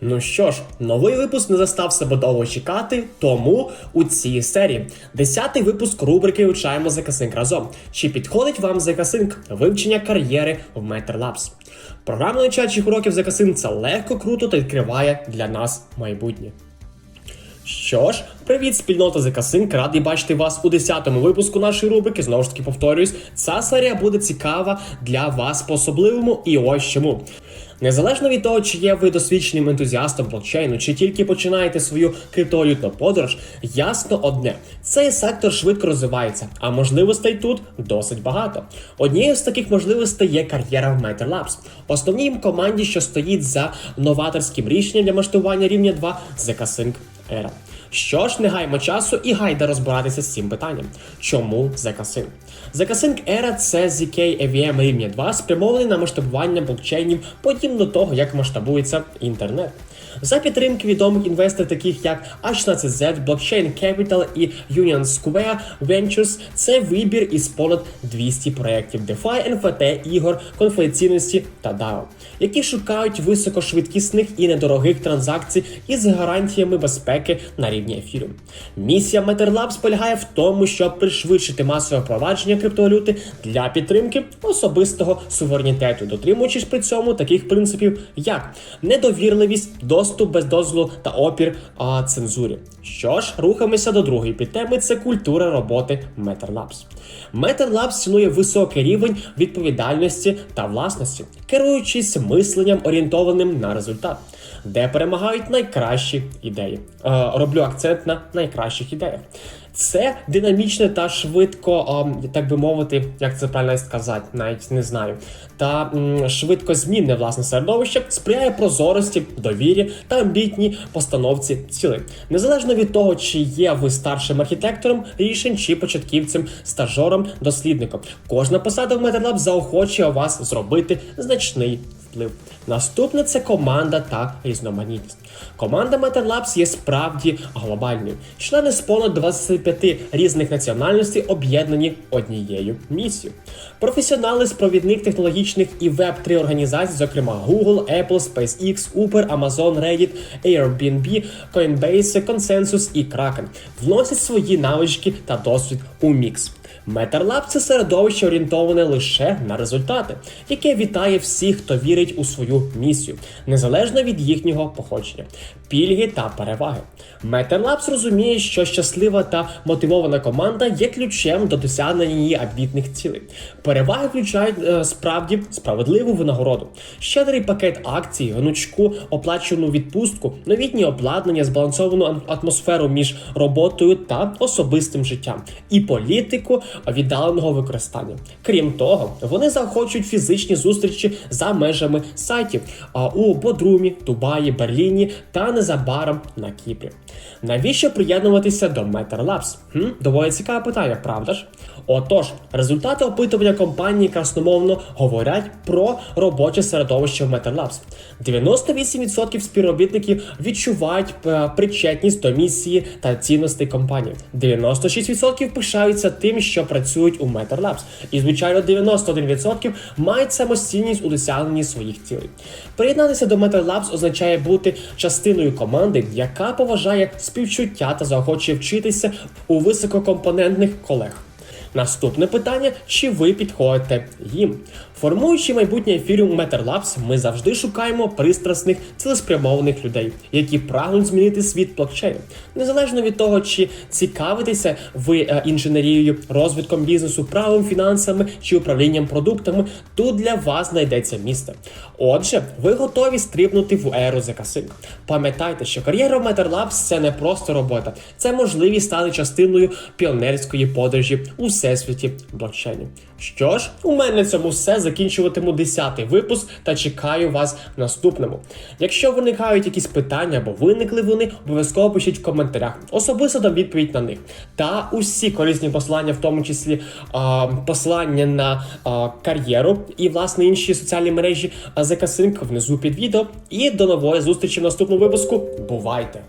Ну що ж, новий випуск не застав себе довго чекати, тому у цій серії десятий випуск рубрики Вивчаємо Закасинк разом. Чи підходить вам Закасинк вивчення кар'єри в MeterLabs? Програма навчаючих уроків Закасинк це легко, круто та відкриває для нас майбутнє. Що ж, привіт, спільнота Закасинк. Радий бачити вас у 10-му випуску нашої рубрики. Знову ж таки повторююсь, ця серія буде цікава для вас по-особливому, і ось чому. Незалежно від того, чи є ви досвідченим ентузіастом блокчейну, чи тільки починаєте свою криптовалютну подорож, ясно одне: цей сектор швидко розвивається, а можливостей тут досить багато. Однією з таких можливостей є кар'єра в MeterLabs. Основній команді, що стоїть за новаторським рішенням для масштабування рівня 2 Zekasync Era. Що ж, не гаймо часу і гайда розбиратися з цим питанням. Чому Zekasync? Zekasync Era – це ZK EVM рівня 2, спрямований на масштабування блокчейнів, подібно того, як масштабується інтернет. За підтримки відомих інвесторів, таких як H16Z, Blockchain Capital і Union Square Ventures, це вибір із понад 200 проєктів DeFi, NFT, ігор, конфіденційності та DAO, які шукають високошвидкісних і недорогих транзакцій із гарантіями безпеки на рівні ефіру. Місія MeterLabs полягає в тому, щоб пришвидшити масове впровадження криптовалюти для підтримки особистого суверенітету, дотримуючись при цьому таких принципів, як недовірливість, доступ без дозволу та опір а, цензурі. Що ж, рухаємося до другої підтеми. Це культура роботи MeterLabs. MeterLabs цінує високий рівень відповідальності та власності, керуючись мисленням, орієнтованим на результат, де перемагають найкращі ідеї. Е, роблю акцент на найкращих ідеях. Це динамічне та швидко, так би мовити, як це правильно сказати, навіть не знаю. Та швидко змінне власне середовище сприяє прозорості, довірі та амбітній постановці цілей. Незалежно від того, чи є ви старшим архітектором рішень чи початківцем, стажером, дослідником. Кожна посада в MeterLab заохочує вас зробити значний вплив. Наступне це команда та різноманітність. Команда MeterLabs є справді глобальною. Члени з понад 25 різних національностей об'єднані однією місією. Професіонали з провідних технологічних і веб-3 організацій, зокрема Google, Apple, SpaceX, Uber, Amazon, Reddit, Airbnb, Coinbase, Consensus і Kraken, вносять свої навички та досвід у мікс. MeterLab – це середовище орієнтоване лише на результати, яке вітає всіх, хто вірить у свою місію, незалежно від їхнього походження, пільги та переваги. MeterLabs розуміє, що щаслива та мотивована команда є ключем до досягнення її амбітних цілей. Переваги включають е, справді справедливу винагороду, щедрий пакет акцій, гнучку оплачену відпустку, новітнє обладнання, збалансовану атмосферу між роботою та особистим життям і політику віддаленого використання. Крім того, вони заохочують фізичні зустрічі за межами сайтів у Бодрумі, Дубаї, Берліні та незабаром на Кіпрі. Навіщо приєднуватися до MeterLabs? Хм? Доволі цікаве питання, правда ж? Отож, результати опитування компанії красномовно говорять про робоче середовище в MeterLabs. 98% співробітників відчувають е, причетність до місії та цінностей компанії. 96% пишаються тим, що працюють у MeterLabs. І, звичайно, 91% мають самостійність у досягненні своїх цілей. Приєднатися до MeterLabs означає бути частиною команди, яка поважає співчуття та заохочує вчитися у висококомпонентних колег. Наступне питання: чи ви підходите їм? Формуючи майбутнє ефіріум MeterLabs, ми завжди шукаємо пристрасних, цілеспрямованих людей, які прагнуть змінити світ блокчейну. Незалежно від того, чи цікавитеся ви е, інженерією, розвитком бізнесу, правом, фінансами чи управлінням продуктами, тут для вас знайдеться місце. Отже, ви готові стрибнути в еру Закасинк. Пам'ятайте, що кар'єра в MeterLabs – це не просто робота, це можливість стати частиною піонерської подорожі у всесвіті блокчейну. Що ж, у мене на цьому все. Закінчуватиму 10-й випуск та чекаю вас в наступному. Якщо виникають якісь питання або виникли вони, обов'язково пишіть в коментарях. Особисто дам відповідь на них. Та усі корисні послання, в тому числі а, посилання на а, кар'єру і власне інші соціальні мережі а Закасинк внизу під відео. І до нової зустрічі в наступному випуску. Бувайте!